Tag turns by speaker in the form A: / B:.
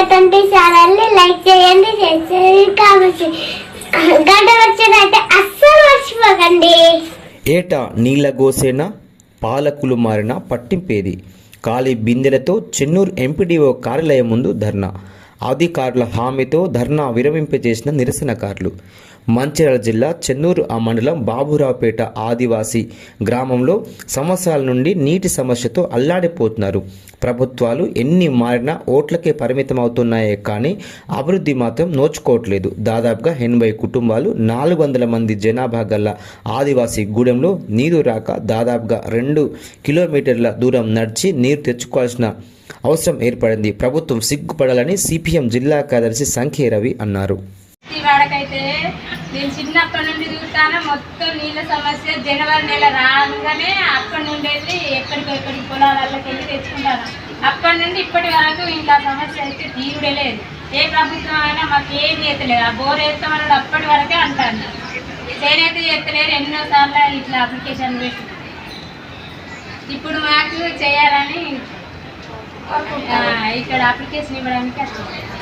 A: Twenty ఛానల్ని like చేయండి share చేయండి కామెంట్ గంట వచ్చినట్టే అస్సలు మర్చిపోకండి.
B: ఏటా నీళ్ళ గోసేన పాలకులు మారిన పట్టింపేది. ఖాళీ బిందెలతో చెన్నూరు ఎంపీడీఓ కార్యాలయం ముందు ధర్నా. అధికారుల హామీతో ధర్నా విరమింపజేసిన నిరసనకారులు. మంచిర్యాల జిల్లా చెన్నూరు ఆ మండలం బాబురావుపేట ఆదివాసీ గ్రామంలో సంవత్సరాల నుండి నీటి సమస్యతో అల్లాడిపోతున్నారు. ప్రభుత్వాలు ఎన్ని మారినా ఓట్లకే పరిమితమవుతున్నాయే కానీ అభివృద్ధి మాత్రం నోచుకోవట్లేదు. దాదాపుగా ఎనభై కుటుంబాలు నాలుగు వందల మంది జనాభా గల ఆదివాసీ గూడెంలో నీరు రాక దాదాపుగా రెండు కిలోమీటర్ల దూరం నడిచి నీరు తెచ్చుకోవాల్సిన అవసరం ఏర్పడింది. ప్రభుత్వం సిగ్గుపడాలని సిపిఎం జిల్లా కార్యదర్శి సంఖ్య రవి అన్నారు.
C: ఈ వాడకైతే నేను చిన్నప్పటి నుండి చూస్తాను. మొత్తం నీళ్ళ సమస్య జనవరి నెల రాగానే అప్పటి నుండి వెళ్ళి ఎక్కడికెక్కడికి ఎక్కడికి పొలాలకి వెళ్ళి తెచ్చుకుంటాను. అప్పటి నుండి ఇప్పటి వరకు ఇంకా సమస్య అయితే తీరుడే లేదు. ఏ ప్రభుత్వం అయినా మాకు ఏం చేస్తలేదు. ఆ బోర్ వేస్తామని అప్పటి వరకే అంటాను చేనేత చేస్తలేరు ఎన్నో సార్లు ఇట్లా అప్లికేషన్ పెట్టి ఇప్పుడు మాకు చేయాలి. ఇక్కడ అప్లికేషన్ ఇవ్వడానికి వచ్చింది